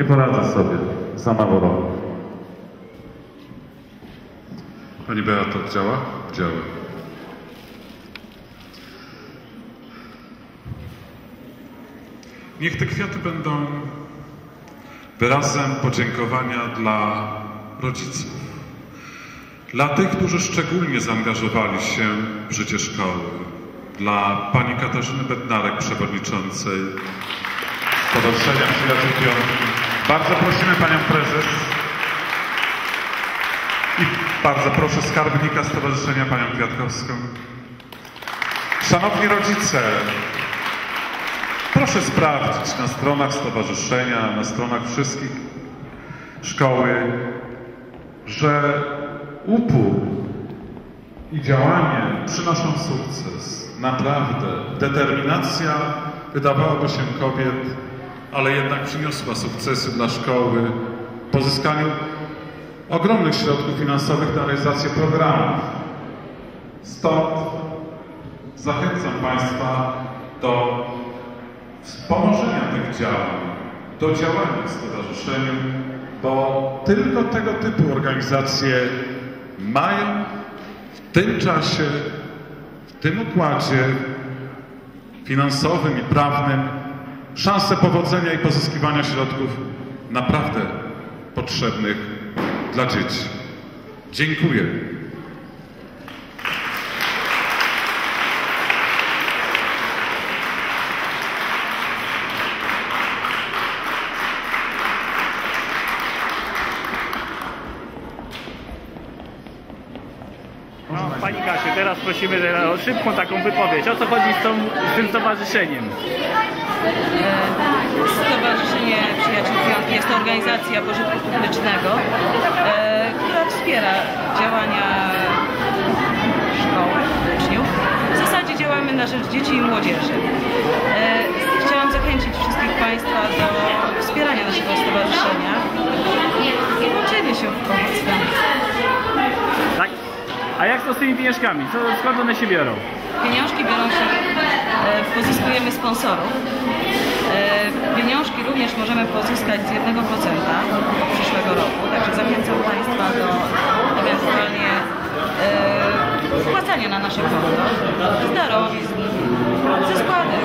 Nie poradzę sobie. Mało roku. Pani Beato, działa? Działa. Niech te kwiaty będą wyrazem podziękowania dla rodziców. Dla tych, którzy szczególnie zaangażowali się w życie szkoły. Dla pani Katarzyny Bednarek, przewodniczącej Stowarzyszenia Przyjaciół Piątki. Bardzo prosimy panią prezes i bardzo proszę skarbnika Stowarzyszenia panią Kwiatkowską. Szanowni rodzice, proszę sprawdzić na stronach stowarzyszenia, na stronach wszystkich szkoły, że upór i działanie przynoszą sukces. Naprawdę. Determinacja wydawałoby się kobiet, ale jednak przyniosła sukcesy dla szkoły w pozyskaniu ogromnych środków finansowych na realizację programów. Stąd zachęcam Państwa do wspomożenia tych działań, do działania w stowarzyszeniu, bo tylko tego typu organizacje mają w tym czasie, w tym układzie finansowym i prawnym szansę powodzenia i pozyskiwania środków naprawdę potrzebnych dla dzieci. Dziękuję. No, Pani Kasiu, teraz prosimy o szybką taką wypowiedź. O co chodzi z, tą, z tym stowarzyszeniem? Stowarzyszenie Przyjaciół Piątki jest to organizacja pożytku publicznego, e, która wspiera działania szkoły, uczniów. W zasadzie działamy na rzecz dzieci i młodzieży. E, chciałam zachęcić wszystkich Państwa do wspierania naszego stowarzyszenia i włączenia się w pomoc? A jak to z tymi pieniążkami? Co, skąd one się biorą? Pieniążki biorą się, e, pozyskujemy sponsorów. E, Pieniążki również możemy pozyskać z 1% przyszłego roku, także zachęcam Państwa do ewentualnie e, wpłacania na nasze konto z darowizn, ze składek.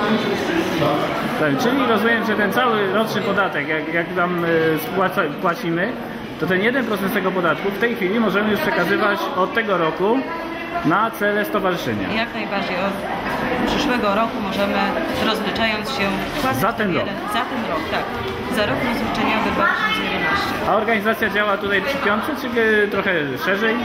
Tak, czyli rozumiem, że ten cały roczny podatek, jak, jak tam spłaca, płacimy, to ten 1% z tego podatku w tej chwili możemy już przekazywać od tego roku na cele stowarzyszenia. Jak najbardziej od przyszłego roku możemy, rozliczając się, Za ten rok. Za ten rok, tak. Za rok rozliczeniowy 2011. A organizacja działa tutaj przy piątce, czy y, trochę szerzej?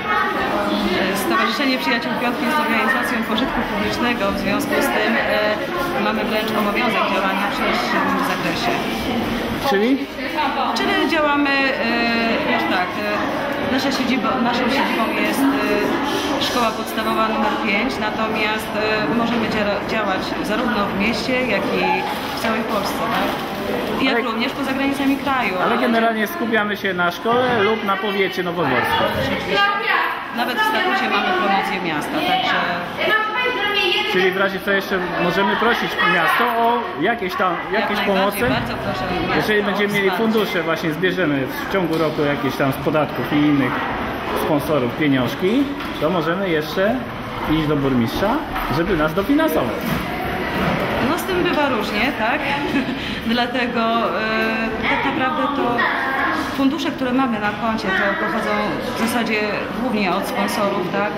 Stowarzyszenie Przyjaciół Piątki jest organizacją pożytku publicznego, w związku z tym e, mamy wręcz obowiązek działania w szerszym zakresie. Czyli? Czyli działamy, e, już tak, e, nasza siedziba, naszą siedzibą jest e, szkoła podstawowa numer 5, natomiast e, możemy dzia- działać zarówno w mieście, jak i w całej Polsce, tak? Jak Ale- również poza granicami kraju. Ale generalnie skupiamy się na szkole lub na powiecie nowomorskim. Nawet w statucie mamy promocję miasta, także Czyli w razie co jeszcze możemy prosić miasto o jakieś tam, jak jakieś najbardziej, pomocy. Bardzo proszę Jeżeli będziemy mieli fundusze, właśnie zbierzemy w ciągu roku jakieś tam z podatków i innych sponsorów pieniążki, to możemy jeszcze iść do burmistrza, żeby nas dofinansował. No z tym bywa różnie, tak? Dlatego e, tak naprawdę to fundusze, które mamy na koncie, to pochodzą w zasadzie głównie od sponsorów, tak?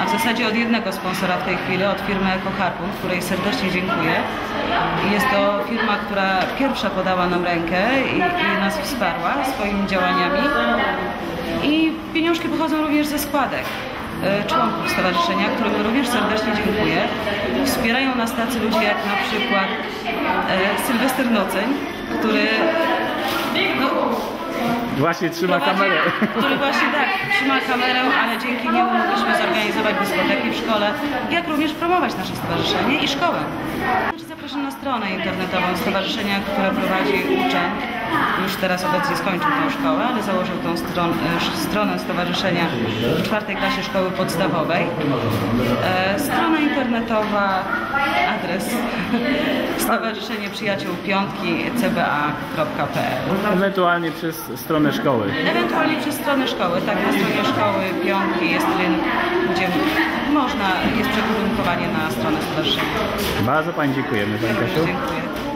A w zasadzie od jednego sponsora w tej chwili, od firmy EcoHarpun, której serdecznie dziękuję. Jest to firma, która pierwsza podała nam rękę i, i nas wsparła swoimi działaniami. I pieniążki pochodzą również ze składek e, członków stowarzyszenia, którym również serdecznie dziękuję. Wspierają nas tacy ludzie jak na przykład e, Sylwester Noceń, który Właśnie trzyma prowadzi- kamerę. który właśnie tak, trzyma kamerę, ale dzięki niemu mogliśmy zorganizować dyskoteki w szkole, jak również promować nasze stowarzyszenie i szkołę. Zapraszam na stronę internetową stowarzyszenia, które prowadzi uczeń. Już teraz obecnie skończył tę szkołę, ale założył tą stron, stronę stowarzyszenia w czwartej klasie szkoły podstawowej. E, strona internetowa, adres Stowarzyszenie Przyjaciół Piątki cba.pl Ewentualnie przez stronę szkoły. Ewentualnie przez stronę szkoły, tak, na stronie szkoły Piątki jest link, gdzie można, jest przekierunkowanie na stronę stowarzyszenia. Bardzo Pani dziękujemy, Pani Kasiu. Dziękuję.